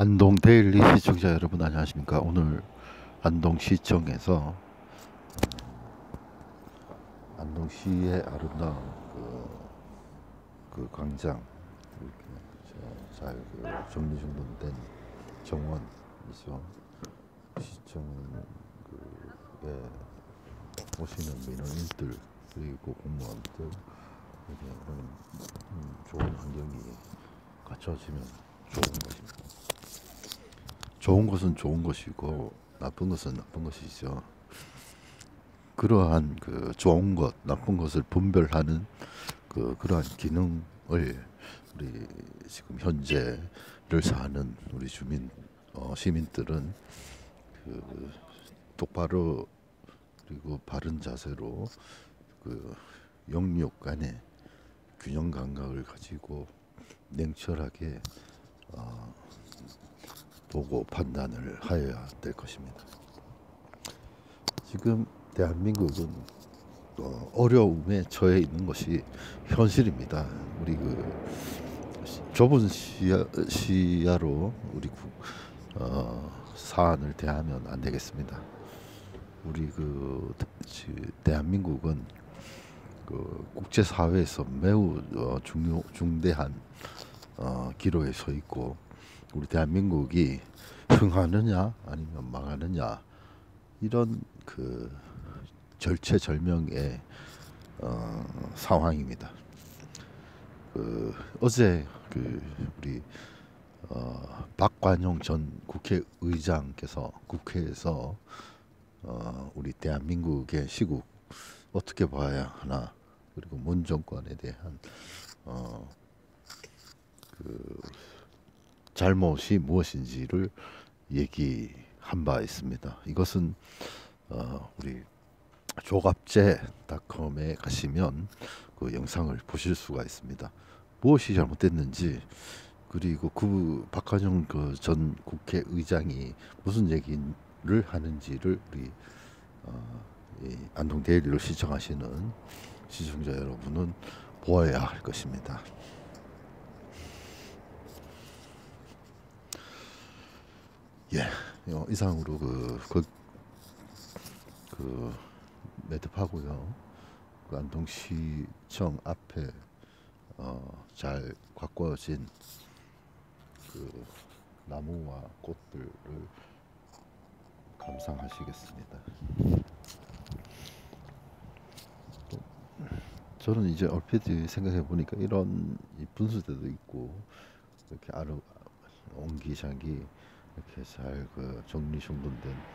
안동 데일리 시청자 여러분 안녕하십니까 오늘 안동시청에서 안동시의 아름다운 그, 그 광장 이렇게 잘그 정리 정돈된 정원이죠 시청 그에 오시는 민원인들 그리고 공무원들 이렇게 음, 좋은 환경이 갖춰지면 좋은 것입니다. 좋은 것은 좋은 것이고 나쁜 것은 나쁜 것이죠. 그러한 그 좋은 것, 나쁜 것을 분별하는 그 그러한 기능을 우리 지금 현재를 사는 우리 주민 어, 시민들은 그 똑바로 그리고 바른 자세로 그 영역 간의 균형 감각을 가지고 냉철하게 어, 보고 판단을 하여야 될 것입니다. 지금 대한민국은 어, 어려움에 처해 있는 것이 현실입니다. 우리 그 좁은 시야, 시야 로 우리 국, 어, 사안을 대하면 안 되겠습니다. 우리 그 대한민국은 그 국제 사회에서 매우 어, 중요 중대한 어, 기로에 서 있고 우리 대한민국이 흥하느냐 아니면 망하느냐 이런 그 절체절명의 어, 상황입니다. 그 어제 그 우리 어, 박관용 전 국회의장께서 국회에서 어, 우리 대한민국의 시국 어떻게 봐야 하나 그리고 문 정권에 대한 어, 그 잘못이 무엇인지를 얘기한 바 있습니다. 이것은 어, 우리 조갑제닷컴에 가시면 그 영상을 보실 수가 있습니다. 무엇이 잘못됐는지 그리고 그 박한영 그 전 국회의장이 무슨 얘기를 하는지를 우리 어, 이 안동 데일리를 시청하시는 시청자 여러분은 보아야 할 것입니다. 예, 어, 이상으로 그, 그, 그 매듭하고요. 그 안동시청 앞에 어, 잘 가꿔진 그 나무와 꽃들을 감상하시겠습니다. 저는 이제 얼핏 생각해 보니까 이런 분수대도 있고 이렇게 아르 옹기장기 이렇게 잘 그 정리정돈된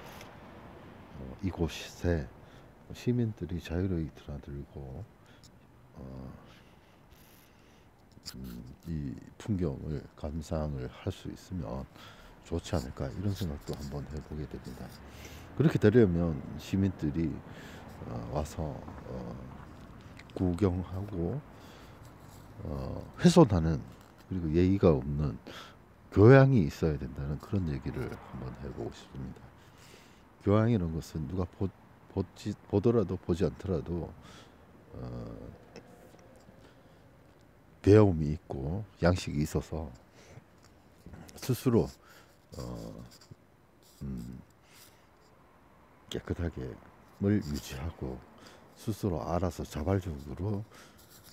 어, 이곳에 시민들이 자유로이 드나들고 어, 음, 이 풍경을 감상을 할 수 있으면 좋지 않을까 이런 생각도 한번 해보게 됩니다. 그렇게 되려면 시민들이 어, 와서 어, 구경하고 어, 훼손하는 그리고 예의가 없는 교양이 있어야 된다는 그런 얘기를 한번 해보고 싶습니다. 교양이라는 것은 누가 보, 보지, 보더라도 보지 않더라도 어, 배움이 있고 양식이 있어서 스스로 어, 음, 깨끗하게 물 유지하고 스스로 알아서 자발적으로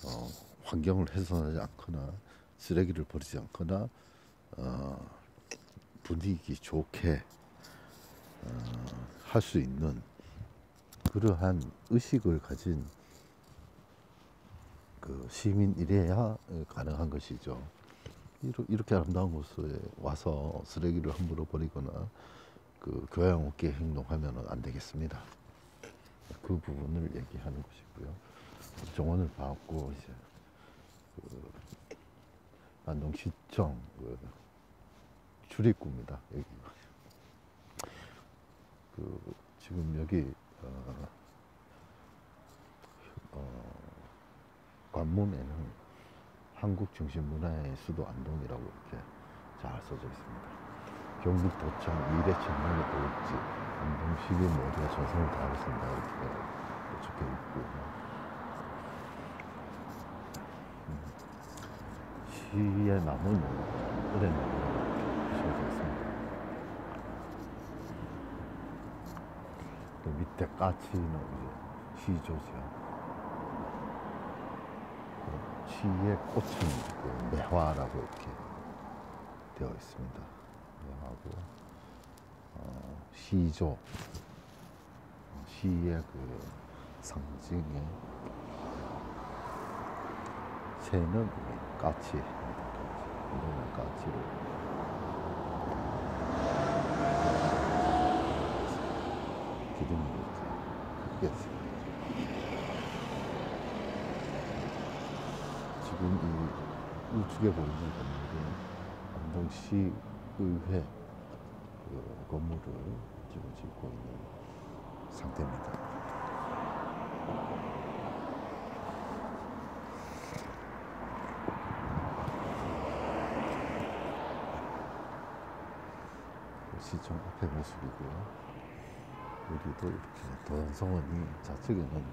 어, 환경을 훼손하지 않거나 쓰레기를 버리지 않거나 어, 분위기 좋게 어, 할 수 있는 그러한 의식을 가진 그 시민이래야 가능한 것이죠. 이렇게 아름다운 곳에 와서 쓰레기를 함부로 버리거나 그 교양 없게 행동하면 안 되겠습니다. 그 부분을 얘기하는 것이고요. 정원을 봐고 이제 그 안동시청 그 출입구입니다. 여기. 그 지금 여기 어, 어, 관문에는 한국 중심 문화의 수도 안동이라고 이렇게 잘 써져 있습니다. 경북 도청 미래 청년의 도읍지 안동 시민 모두가 정성을 다하겠습니다. 이렇게 적혀 있고 음. 시의 나무는 오랜 나무 세워져 있습니다. 그 밑에 까치는 이제. 그 시의 꽃은 그 매화라고 이렇게 되어 있습니다. 매화고 어, 시조 어, 시의 그 상징의 새는 이 까치 이거는 까치를 크게 있습니다. 지금 이 우측에 보이는 건물은 안동시 의회 그 건물을 지금 짓고 있는 상태입니다. 그 시청 앞에 모습이고요. 여기도 이렇게 도산서원이 좌측에는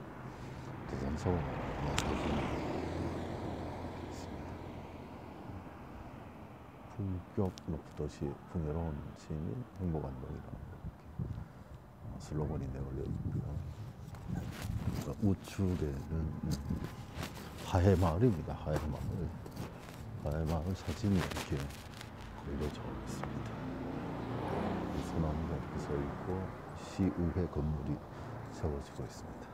도산서원 사진이 있습니다. 품격 높도시 풍요로운 시민 행복안동이라는 이렇게 어, 슬로건이 내걸려 있고요. 그 우측에는 하해 마을입니다. 하해 마을. 하해 마을 사진이 이렇게 걸려져 있습니다. 소나무가 이렇게 서 있고 시의회 건물이 세워지고 있습니다.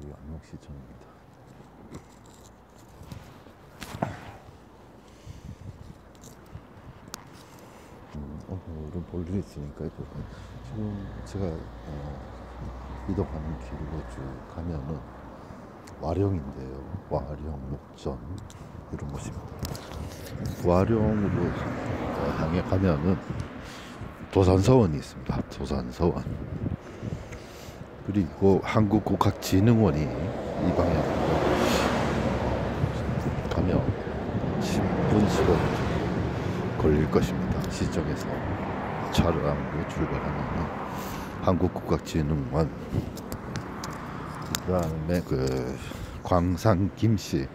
이 안동시청입니다. 음, 오늘은 볼 일이 있으니까 지금 제가 어, 이동하는 길로 쭉 가면은 와룡인데요. 와룡, 목전 이런 곳입니다. 와룡으로 어, 향해 가면은 도산서원이 있습니다. 도산서원. 그리고 한국국학진흥원이 이 방향으로 가면 10분 15분 걸릴 것입니다. 시청에서 차량으로 출발하면 한국국학진흥원 그 다음에 그 광산 김씨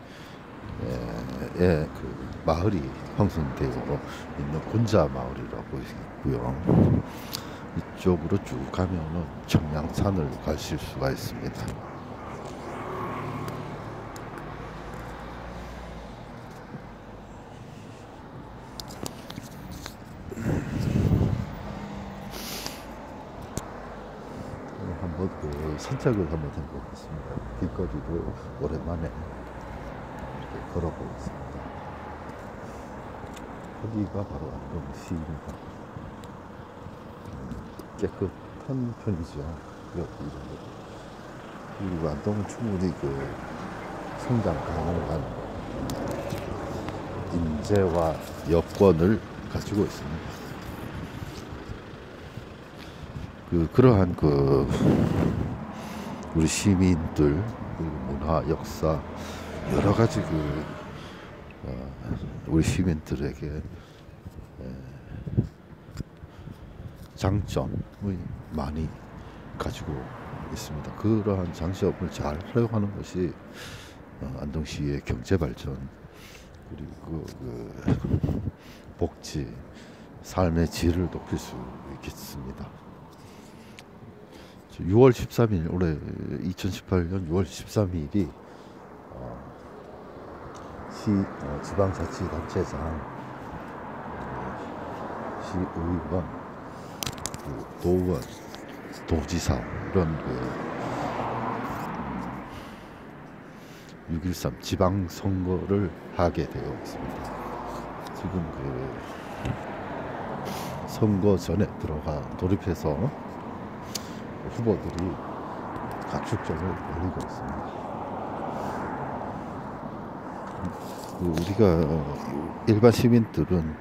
의그 마을이 형성되어 있는 군자 마을이라고 있고요. 이쪽으로 쭉 가면은 청량산을 가실 수가 있습니다. 한번 그 산책을 한번 해보겠습니다. 길거리를 오랜만에 이렇게 걸어보겠습니다. 여기가 바로 안동시입니다. 음, 깨끗한 편이죠. 여기 그리고 안동은 충분히 그 성장 가능한 인재와 여건을 가지고 있습니다. 그 그러한 그 우리 시민들 문화 역사 여러 가지 그 어, 우리 시민들에게 에, 장점을 많이 가지고 있습니다. 그러한 장점을 잘 활용하는 것이 어, 안동시의 경제 발전 그리고 그 복지 삶의 질을 높일 수 있겠습니다. 6월 13일 올해 2018년 6월 13일이 어, 시 어, 지방자치단체장 어, 시의원 그 도의원 도지사 이런 그 6.13 지방 선거를 하게 되어 있습니다. 지금 그 선거 전에 들어가 돌입해서 후보들이 각축점을 올리고 있습니다. 그 우리가 일반 시민들은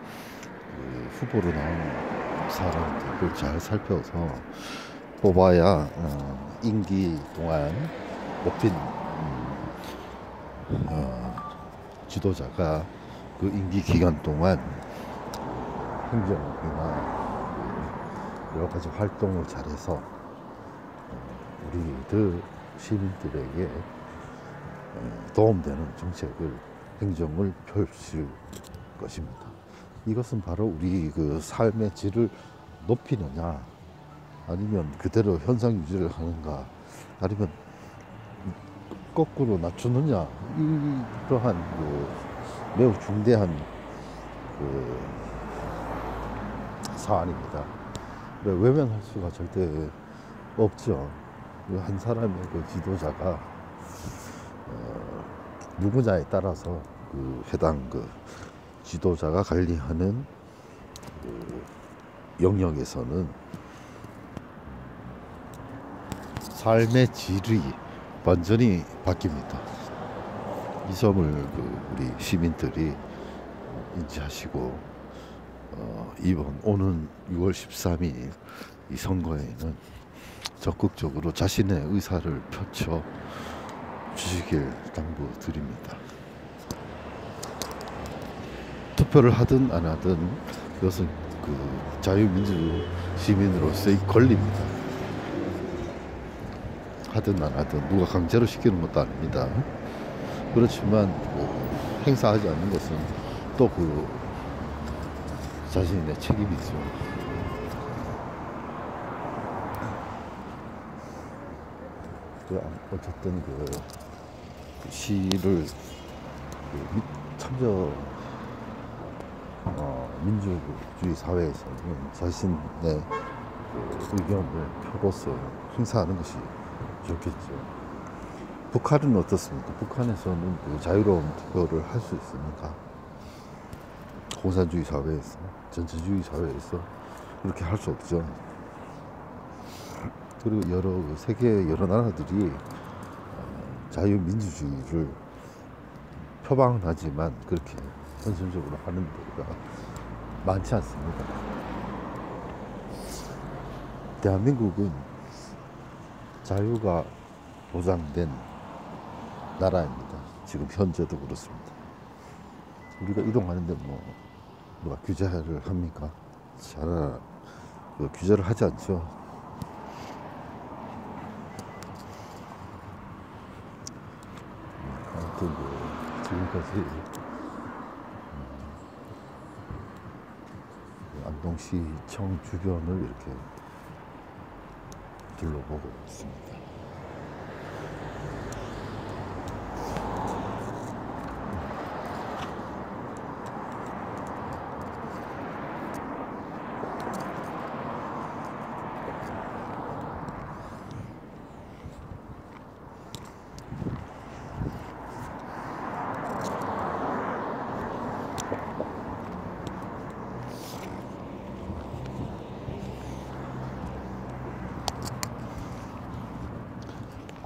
그 후보로 나온 사람들을 잘 살펴서 뽑아야 어, 임기 동안 뽑힌 음, 어, 지도자가 그 임기 기간 동안 행정이나 그 여러 가지 활동을 잘해서 어, 우리들 시민들에게 어, 도움되는 정책을 행정을 펼칠 것입니다. 이것은 바로 우리 그 삶의 질을 높이느냐 아니면 그대로 현상 유지를 하는가 아니면 거꾸로 낮추느냐 이러한 그 매우 중대한 그 사안입니다. 외면할 수가 절대 없죠. 한 사람의 그 지도자가 어, 누구냐에 따라서 그 해당 그 지도자가 관리하는 그 영역에서는 삶의 질이 완전히 바뀝니다. 이 점을 그 우리 시민들이 인지하시고 어, 이번 오는 6월 13일 이 선거에는 적극적으로 자신의 의사를 펼쳐 주시길 당부드립니다. 투표를 하든 안 하든 그것은 그 자유민주 시민으로서의 권리입니다. 하든 안 하든 누가 강제로 시키는 것도 아닙니다. 그렇지만 뭐 행사하지 않는 것은 또 그 자신의 책임이죠. 그 어쨌든 그 시를 그 참여 어, 민주주의 사회에서는 자신의 그 의견을 표로서 행사하는 것이 좋겠죠. 북한은 어떻습니까? 북한에서는 그 자유로운 투표를 할 수 있습니까? 공산주의 사회에서, 전체주의 사회에서 그렇게 할 수 없죠. 그리고 여러 그 세계 여러 나라들이 어, 자유민주주의를 표방은 하지만 그렇게 현실적으로 하는 데가 많지 않습니다. 대한민국은 자유가 보장된 나라입니다. 지금 현재도 그렇습니다. 우리가 이동하는데 뭐 누가 규제를 합니까? 잘그 규제를 하지 않죠. 아무튼 뭐 지금까지 음, 안동시청 주변을 이렇게 둘러보고 있습니다.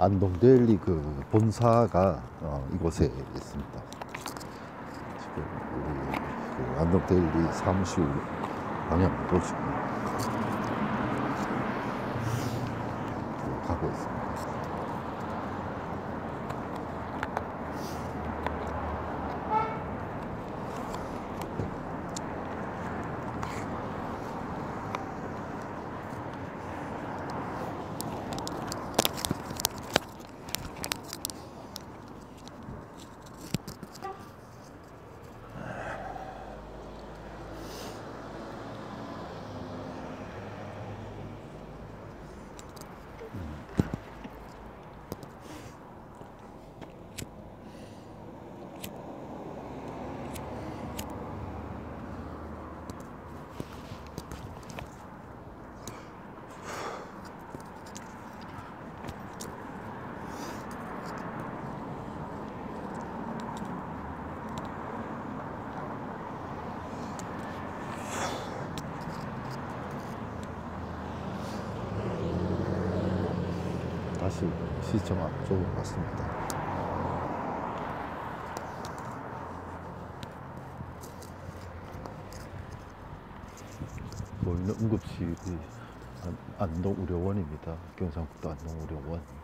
안동 데일리 그 본사가 어, 이곳에 있습니다. 지금 우리 그 안동 데일리 사무실 방향으로 지금 가고 있습니다. 다 시 시청 앞쪽으로 갔습니다. 보이는 응급실이 안- 안동 의료원입니다. 경상북도 안동 의료원.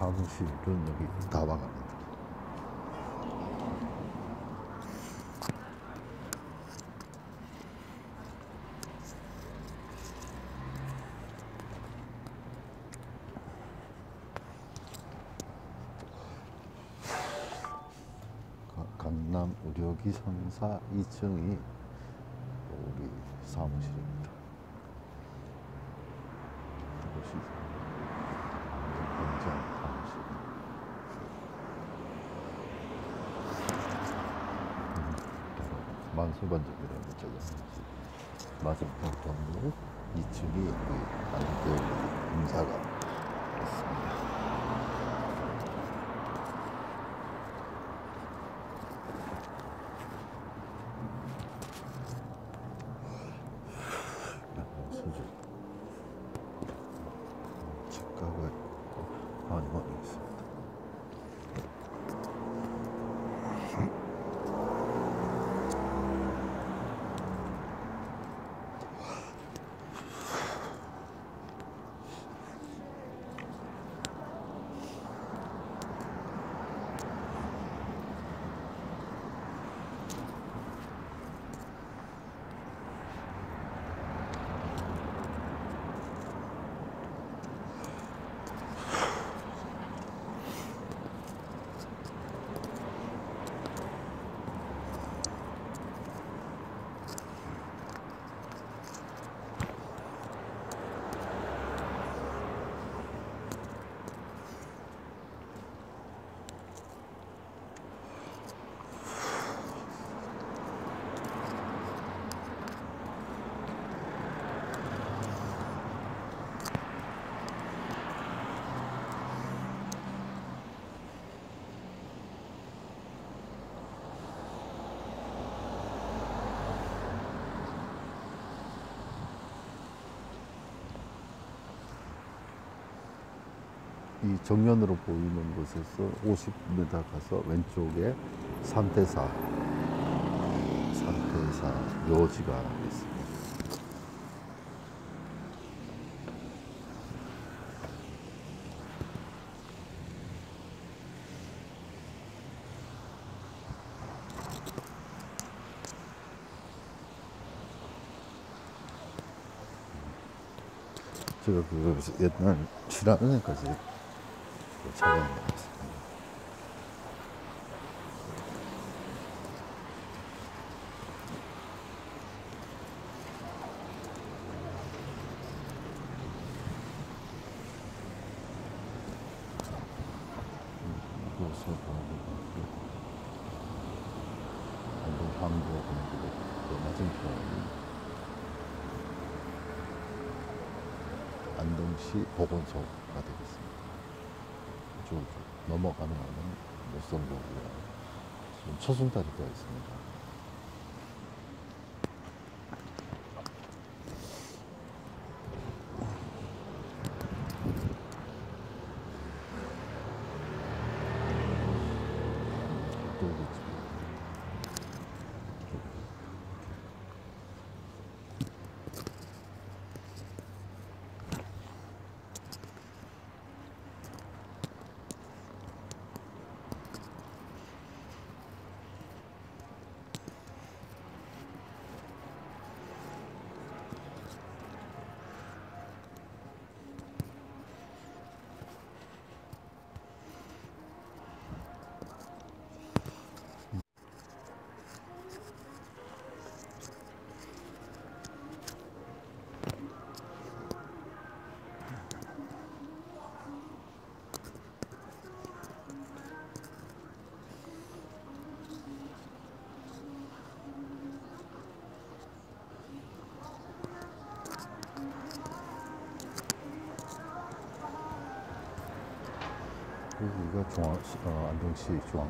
사무실은 여기 다방합니다. 가- 강남 의료기 상사 2층이 우리 사무실입니다. 이것이 현장 사무실. 음, 바로 만수반적이라는 적었습니다. 맞은편 건물 2층이 우리 안동 공사가 있습니다. 수준 치과가 있고 한의원이 있습니다. 이 정면으로 보이는 곳에서 50m 가서 왼쪽에 삼태사 삼태사 묘지가 있습니다. 제가 그거에서 옛날 신한은행까지 촬영해 봤습니다. 이곳을 보고 안동 항구 공부 그 맞은편 안동시 보건소가 되겠습니다. 쭉 넘어가는 거는 노선도고요. 지금 초승달이 되어 있습니다. 또 그렇지. 여기가 중앙, 어, 안동시 중앙